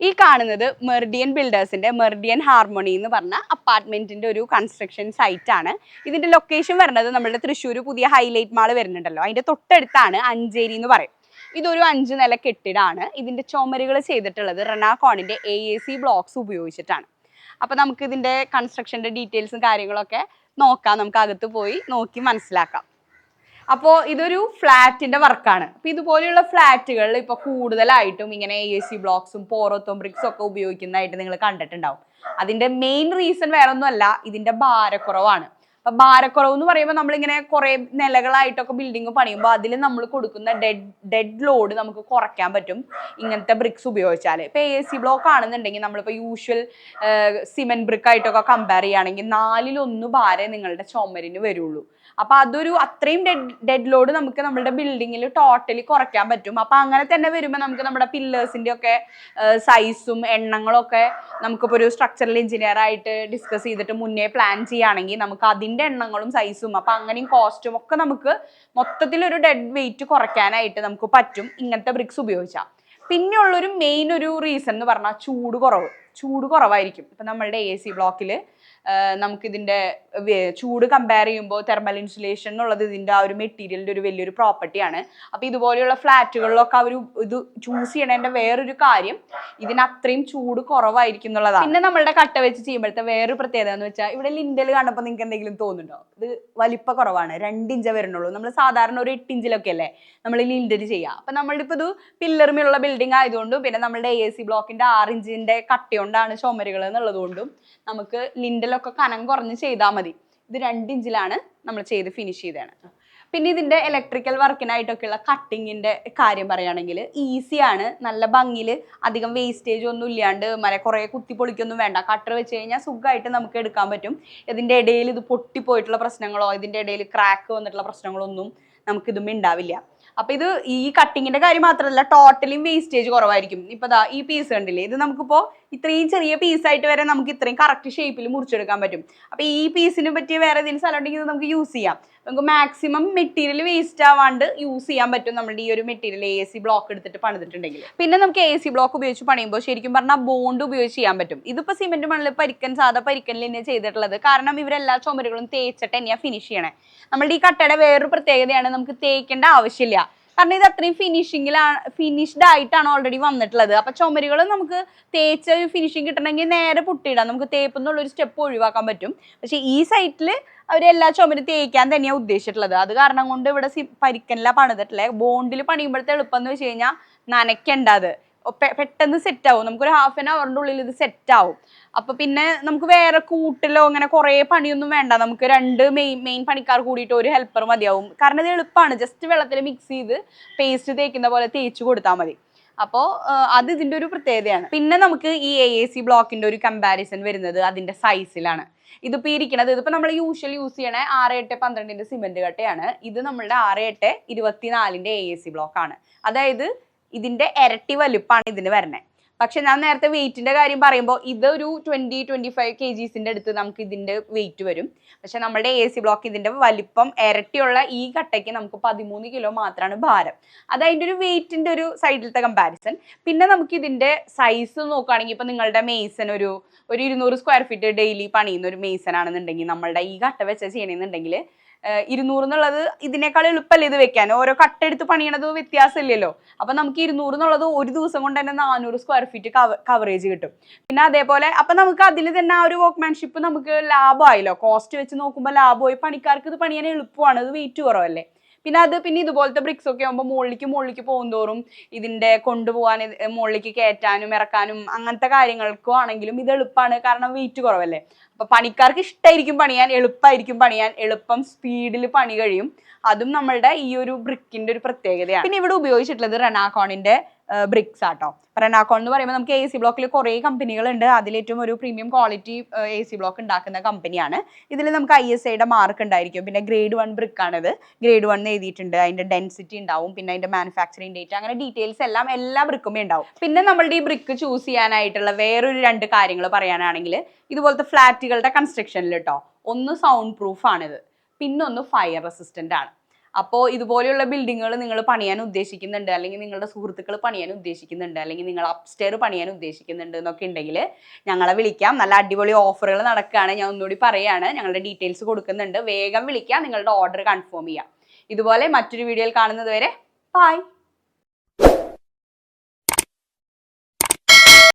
ഈ കാണുന്നത് മെർഡിയൻ ബിൽഡേഴ്സിന്റെ മെർഡിയൻ ഹാർമോണി എന്ന് പറഞ്ഞ അപ്പാർട്ട്മെന്റിന്റെ ഒരു കൺസ്ട്രക്ഷൻ സൈറ്റ് ആണ്. ഇതിന്റെ ലൊക്കേഷൻ വരുന്നത് നമ്മുടെ തൃശ്ശൂർ പുതിയ ഹൈലൈറ്റ് മാൾ വരുന്നുണ്ടല്ലോ. അതിന്റെ തൊട്ടടുത്താണ് അഞ്ചേരി എന്ന് പറയും. ഇതൊരു അഞ്ച് നില കെട്ടിടമാണ് ഇതിന്റെ ചുമരുകൾ ചെയ്തിട്ടുള്ളത് റെനാകോണിന്റെ എ എ സി ബ്ലോക്സ് ഉപയോഗിച്ചിട്ടാണ്. അപ്പൊ നമുക്ക് ഇതിന്റെ കൺസ്ട്രക്ഷന്റെ ഡീറ്റെയിൽസും കാര്യങ്ങളൊക്കെ നോക്കാം. നമുക്ക് അകത്ത് പോയി നോക്കി മനസ്സിലാക്കാം. അപ്പോൾ ഇതൊരു ഫ്ലാറ്റിന്റെ വർക്കാണ്. അപ്പോൾ ഇതുപോലെയുള്ള ഫ്ലാറ്റുകളിൽ ഇപ്പോൾ കൂടുതലായിട്ടും ഇങ്ങനെ എ സി ബ്ലോക്സും പോറത്തും ബ്രിക്സും ഒക്കെ ഉപയോഗിക്കുന്നതായിട്ട് നിങ്ങൾ കണ്ടിട്ടുണ്ടാവും. അതിന്റെ മെയിൻ റീസൺ വേറെ ഒന്നുമല്ല ഇതിന്റെ ഭാരക്കുറവാണ്. ഭാരക്കുറവ് എന്ന് പറയുമ്പോൾ നമ്മളിങ്ങനെ കുറെ നിലകളായിട്ടൊക്കെ ബിൽഡിംഗ് പണിയുമ്പോൾ അതിൽ നമ്മൾ കൊടുക്കുന്ന ഡെഡ് ഡെഡ് ലോഡ് നമുക്ക് കുറയ്ക്കാൻ പറ്റും ഇങ്ങനത്തെ ബ്രിക്സ് ഉപയോഗിച്ചാൽ ഇപ്പൊ എ സി ബ്ലോക്ക് ആണെന്നുണ്ടെങ്കിൽ നമ്മളിപ്പോൾ യൂഷ്വൽ സിമെന്റ് ബ്രിക്ക് ആയിട്ടൊക്കെ കമ്പയർ ചെയ്യുകയാണെങ്കിൽ നാലിലൊന്ന് ഭാരം നിങ്ങളുടെ ചുമരിന് വരുള്ളൂ. അപ്പൊ അതൊരു അത്രയും ഡെഡ് ഡെഡ് ലോഡ് നമുക്ക് നമ്മുടെ ബിൽഡിങ്ങിൽ ടോട്ടലി കുറയ്ക്കാൻ പറ്റും. അപ്പൊ അങ്ങനെ തന്നെ വരുമ്പോൾ നമുക്ക് നമ്മുടെ പില്ലേഴ്സിന്റെ ഒക്കെ സൈസും എണ്ണങ്ങളും ഒക്കെ നമുക്കിപ്പോൾ ഒരു സ്ട്രക്ചറൽ എഞ്ചിനീയർ ആയിട്ട് ഡിസ്കസ് ചെയ്തിട്ട് മുന്നേ പ്ലാൻ ചെയ്യുകയാണെങ്കിൽ നമുക്ക് അതിന്റെ എണ്ണങ്ങളും സൈസും അപ്പൊ അങ്ങനെയും കോസ്റ്റും ഒക്കെ നമുക്ക് മൊത്തത്തിൽ ഒരു ഡെഡ് വെയിറ്റ് കുറയ്ക്കാനായിട്ട് നമുക്ക് പറ്റും ഇങ്ങനത്തെ ബ്രിക്സ് ഉപയോഗിച്ചാൽ പിന്നെയുള്ളൊരു മെയിൻ ഒരു റീസൺ എന്ന് പറഞ്ഞാൽ ചൂട് കുറവ്. ചൂട് കുറവായിരിക്കും. ഇപ്പം നമ്മളുടെ എ സി ബ്ലോക്കിൽ നമുക്കിതിന്റെ ചൂട് കമ്പയർ ചെയ്യുമ്പോൾ തെർമൽ ഇൻസുലേഷൻ എന്നുള്ളത് ഇതിന്റെ ആ ഒരു മെറ്റീരിയലിന്റെ ഒരു വലിയൊരു പ്രോപ്പർട്ടിയാണ് അപ്പോൾ ഇതുപോലെയുള്ള ഫ്ലാറ്റുകളിലൊക്കെ അവർ ഇത് ചൂസ് ചെയ്യണതിന്റെ വേറൊരു കാര്യം ഇതിന് അത്രയും ചൂട് കുറവായിരിക്കും എന്നുള്ളതാണ്. പിന്നെ നമ്മളുടെ കട്ട വെച്ച് ചെയ്യുമ്പോഴത്തെ വേറൊരു പ്രത്യേകത എന്ന് വെച്ചാൽ ഇവിടെ ലിൻഡൽ കാണുമ്പോൾ നിങ്ങൾക്ക് എന്തെങ്കിലും തോന്നുന്നുണ്ടോ? ഇത് വലിപ്പ കുറവാണ്. രണ്ടിഞ്ച് വരുന്നുള്ളൂ. നമ്മൾ സാധാരണ ഒരു എട്ടിഞ്ചിലൊക്കെ അല്ലേ നമ്മൾ ലിൻഡൽ ചെയ്യുക അപ്പം നമ്മളിപ്പോൾ ഇത് പില്ലറുമുള്ള ബിൽഡിംഗ് ആയതുകൊണ്ടും പിന്നെ നമ്മുടെ എ സി ബ്ലോക്കിന്റെ ആറ് ഇഞ്ചിന്റെ കട്ടയുകൊണ്ടാണ് ചുമരുകൾ എന്നുള്ളതുകൊണ്ടും നമുക്ക് ലിൻഡലൊക്കെ കനം കുറഞ്ഞ് ചെയ്താൽ മതി. ഇത് രണ്ടിഞ്ചിലാണ് നമ്മൾ ചെയ്ത് ഫിനിഷ് ചെയ്തതാണ് പിന്നെ ഇതിന്റെ ഇലക്ട്രിക്കൽ വർക്കിനായിട്ടൊക്കെയുള്ള കട്ടിങ്ങിന്റെ കാര്യം പറയുകയാണെങ്കിൽ ഈസിയാണ് നല്ല ഭംഗിയിൽ അധികം വേസ്റ്റേജ് ഒന്നും ഇല്ലാണ്ട് മറ്റേ കുറേ കുത്തി പൊളിക്കൊന്നും വേണ്ട. കട്ടർ വെച്ച് കഴിഞ്ഞാൽ സുഖമായിട്ട് നമുക്ക് എടുക്കാൻ പറ്റും. ഇതിന്റെ ഇടയിൽ ഇത് പൊട്ടിപ്പോയിട്ടുള്ള പ്രശ്നങ്ങളോ ഇതിന്റെ ഇടയിൽ ക്രാക്ക് വന്നിട്ടുള്ള പ്രശ്നങ്ങളൊന്നും നമുക്ക് ഇതും ഉണ്ടാവില്ല അപ്പൊ ഇത് ഈ കട്ടിങ്ങിന്റെ കാര്യം മാത്രമല്ല ടോട്ടലിയും വേസ്റ്റേജ് കുറവായിരിക്കും. ഇപ്പൊ ഈ പീസ് കണ്ടില്ലേ? ഇത് നമുക്കിപ്പോ ഇത്രയും ചെറിയ പീസായിട്ട് വരെ നമുക്ക് ഇത്രയും കറക്റ്റ് ഷേപ്പിൽ മുറിച്ചെടുക്കാൻ പറ്റും. അപ്പൊ ഈ പീസിന് പറ്റിയ വേറെ ഏതെങ്കിലും സ്ഥലം ഉണ്ടെങ്കിൽ ഇത് നമുക്ക് യൂസ് ചെയ്യാം. നമുക്ക് മാക്സിമം മെറ്റീരിയൽ വേസ്റ്റ് ആവാണ്ട് യൂസ് ചെയ്യാൻ പറ്റും നമ്മുടെ ഈ ഒരു മെറ്റീരിയൽ എ സി ബ്ലോക്ക് എടുത്തിട്ട് പണിതിട്ടുണ്ടെങ്കിൽ. പിന്നെ നമുക്ക് എ സി ബ്ലോക്ക് ഉപയോഗിച്ച് പണിയുമ്പോൾ ശരിക്കും പറഞ്ഞാൽ ബോണ്ട് ഉപയോഗിച്ച് ചെയ്യാൻ പറ്റും. ഇതിപ്പോ സിമെന്റ് മണ്ണിൽ പരിക്കൻ സാധാ പരിക്കനിൽ തന്നെ ചെയ്തിട്ടുള്ളത്. കാരണം ഇവരെല്ലാ ചുമരുകളും തേച്ചിട്ട് തന്നെയാണ് ഫിനിഷ് ചെയ്യണേ. നമ്മളുടെ ഈ കട്ടയുടെ വേറൊരു പ്രത്യേകതയാണ് നമുക്ക് തേക്കേണ്ട ആവശ്യമില്ല. കാരണം ഇത് അത്രയും ഫിനിഷിങ്ങിലാണ് ഫിനിഷ്ഡ് ആയിട്ടാണ് ഓൾറെഡി വന്നിട്ടുള്ളത്. അപ്പൊ ചുമരുകൾ നമുക്ക് തേച്ച ഒരു ഫിനിഷിങ് കിട്ടണമെങ്കിൽ നേരെ പൊട്ടിയിടാം. നമുക്ക് തേപ്പ് എന്നുള്ള ഒരു സ്റ്റെപ്പ് ഒഴിവാക്കാൻ പറ്റും. പക്ഷെ ഈ സൈറ്റിൽ അവർ എല്ലാ ചുമരും തേക്കാൻ തന്നെയാണ് ഉദ്ദേശിച്ചിട്ടുള്ളത്. അത് കാരണം കൊണ്ട് ഇവിടെ പരിക്കനില പണിതിട്ടില്ലേ ബോണ്ടിൽ പണിയുമ്പോഴത്തെ എളുപ്പം എന്ന് വെച്ച് കഴിഞ്ഞാൽ നനയ്ക്കണ്ട അത്. പെട്ടെന്ന് സെറ്റ് ആവും നമുക്കൊരു ഹാഫ് ആൻ അവറിന്റെ ഉള്ളിൽ ഇത് സെറ്റ് ആവും അപ്പൊ പിന്നെ നമുക്ക് വേറെ കൂട്ടിലോ അങ്ങനെ കുറേ പണിയൊന്നും വേണ്ട. നമുക്ക് രണ്ട് മെയിൻ മെയിൻ പണിക്കാർ കൂടിയിട്ട് ഒരു ഹെൽപ്പർ മതിയാവും. കാരണം ഇത് എളുപ്പമാണ് ജസ്റ്റ് വെള്ളത്തിൽ മിക്സ് ചെയ്ത് പേസ്റ്റ് തേക്കുന്ന പോലെ തേച്ച് കൊടുത്താൽ മതി. അപ്പോൾ അത് ഇതിന്റെ ഒരു പ്രത്യേകതയാണ്. പിന്നെ നമുക്ക് ഈ എ എ സി ബ്ലോക്കിന്റെ ഒരു കമ്പാരിസൺ വരുന്നത് അതിന്റെ സൈസിലാണ് ഇതിപ്പോൾ ഇരിക്കണത് ഇതിപ്പോൾ നമ്മൾ യൂഷ്വൽ യൂസ് ചെയ്യണ ആറ് എട്ട് പന്ത്രണ്ടിന്റെ സിമെന്റ് കട്ടയാണ്. ഇത് നമ്മളുടെ ആറ് എട്ട് ഇരുപത്തിനാലിന്റെ എ എ സി ബ്ലോക്കാണ് അതായത് ഇതിന്റെ ഇരട്ടി വലുപ്പാണ് ഇതിന് വരണേ പക്ഷെ ഞാൻ നേരത്തെ വെയിറ്റിന്റെ കാര്യം പറയുമ്പോൾ ഇതൊരു ട്വന്റി ട്വന്റി ഫൈവ് കെ ജീസിന്റെ അടുത്ത് നമുക്ക് ഇതിന്റെ വെയിറ്റ് വരും. പക്ഷെ നമ്മുടെ എ സി ബ്ലോക്ക് ഇതിന്റെ വലിപ്പം ഇരട്ടിയുള്ള ഈ കട്ടയ്ക്ക് നമുക്ക് പതിമൂന്ന് കിലോ മാത്രമാണ് ഭാരം. അത് അതിന്റെ ഒരു വെയിറ്റിന്റെ ഒരു സൈഡിലത്തെ കമ്പാരിസൺ പിന്നെ നമുക്ക് ഇതിന്റെ സൈസ് നോക്കുകയാണെങ്കിൽ ഇപ്പൊ നിങ്ങളുടെ മെയ്സൺ ഒരു ഒരു ഇരുന്നൂറ് സ്ക്വയർ ഫീറ്റ് ഡെയിലി പണിയുന്ന ഒരു മെയ്സൺ ആണെന്നുണ്ടെങ്കിൽ നമ്മളുടെ ഈ കട്ട വെച്ച ചെയ്യണമെന്നുണ്ടെങ്കിൽ ഇരുന്നൂറ് എന്നുള്ളത് ഇതിനേക്കാൾ എളുപ്പമല്ലേ ഇത് വെക്കാൻ? ഓരോ കട്ട് എടുത്ത് പണിയണത് വ്യത്യാസമില്ലല്ലോ. അപ്പൊ നമുക്ക് ഇരുന്നൂറ് എന്നുള്ളത് ഒരു ദിവസം കൊണ്ട് തന്നെ നാനൂറ് സ്ക്വയർ ഫീറ്റ് കവറേജ് കിട്ടും. പിന്നെ അതേപോലെ അപ്പൊ നമുക്ക് അതിൽ തന്നെ ആ ഒരു വർക്ക്മാൻഷിപ്പ് നമുക്ക് ലാഭമായല്ലോ. കോസ്റ്റ് വെച്ച് നോക്കുമ്പോൾ ലാഭമായി. പണിക്കാർക്ക് ഇത് പണിയാൻ എളുപ്പമാണ്. ഇത് വെയിറ്റ് കുറവല്ലേ? പിന്നെ അത് പിന്നെ ഇതുപോലത്തെ ബ്രിക്സ് ഒക്കെ ആകുമ്പോൾ മുകളിലേക്ക് മുകളിലേക്ക് പോകുന്തോറും ഇതിന്റെ കൊണ്ടുപോകാൻ മുകളിലേക്ക് കയറ്റാനും ഇറക്കാനും അങ്ങനത്തെ കാര്യങ്ങൾക്കും ആണെങ്കിലും ഇത് എളുപ്പമാണ് കാരണം വെയിറ്റ് കുറവല്ലേ. അപ്പൊ പണിക്കാർക്ക് ഇഷ്ടമായിരിക്കും പണിയാൻ എളുപ്പമായിരിക്കും പണിയാൻ. എളുപ്പം സ്പീഡിൽ പണി കഴിയും. അതും നമ്മളുടെ ഈ ഒരു ബ്രിക്കിന്റെ ഒരു പ്രത്യേകതയാണ്. പിന്നെ ഇവിടെ ഉപയോഗിച്ചിട്ടുള്ളത് റെനാക്കോണിന്റെ ബ്രിക്സ് ആട്ടോ. റെനാക്കോൺ എന്ന് പറയുമ്പോൾ നമുക്ക് എ സി ബ്ലോക്കിൽ കുറേ കമ്പനികളുണ്ട് അതിലേറ്റവും ഒരു premium quality A C block ഉണ്ടാക്കുന്ന കമ്പനിയാണ് ഇതിൽ നമുക്ക് ഐ എസ് ഐയുടെ മാർക്ക് ഉണ്ടായിരിക്കും. പിന്നെ ഗ്രേഡ് വൺ ബ്രിക്ക് ആണിത്. ഗ്രേഡ് വൺ എഴുതിയിട്ടുണ്ട്. അതിന്റെ ഡെൻസിറ്റി ഉണ്ടാവും. പിന്നെ അതിന്റെ മാനുഫാക്ചറിങ് ഡേറ്റ് അങ്ങനെ ഡീറ്റെയിൽസ് എല്ലാം എല്ലാ ബ്രിക്കുമേ ഉണ്ടാവും. പിന്നെ നമ്മളുടെ ഈ ബ്രിക്ക് ചൂസ് ചെയ്യാനായിട്ടുള്ള വേറൊരു രണ്ട് കാര്യങ്ങൾ പറയാനാണെങ്കിൽ ഇതുപോലത്തെ ഫ്ലാറ്റുകളുടെ കൺസ്ട്രക്ഷനിൽ കേട്ടോ ഒന്ന് സൗണ്ട് പ്രൂഫ് ആണിത്. പിന്നൊന്ന് ഫയർ റെസിസ്റ്റന്റ് ആണ്. അപ്പോൾ ഇതുപോലെയുള്ള ബിൽഡിങ്ങുകൾ നിങ്ങൾ പണിയാൻ ഉദ്ദേശിക്കുന്നുണ്ട് അല്ലെങ്കിൽ നിങ്ങളുടെ സുഹൃത്തുക്കൾ പണിയാൻ ഉദ്ദേശിക്കുന്നുണ്ട് അല്ലെങ്കിൽ നിങ്ങൾ അപ്സ്റ്റെയർ പണിയാൻ ഉദ്ദേശിക്കുന്നുണ്ട് എന്നൊക്കെ ഉണ്ടെങ്കിൽ ഞങ്ങളെ വിളിക്കാം. നല്ല അടിപൊളി ഓഫറുകൾ നടക്കുകയാണ് ഞാൻ ഒന്നുകൂടി പറയുകയാണ് ഞങ്ങളുടെ ഡീറ്റെയിൽസ് കൊടുക്കുന്നുണ്ട്. വേഗം വിളിക്കാം നിങ്ങളുടെ ഓർഡർ കൺഫേം ചെയ്യാം. ഇതുപോലെ മറ്റൊരു വീഡിയോയിൽ കാണുന്നത് വരെ ബൈ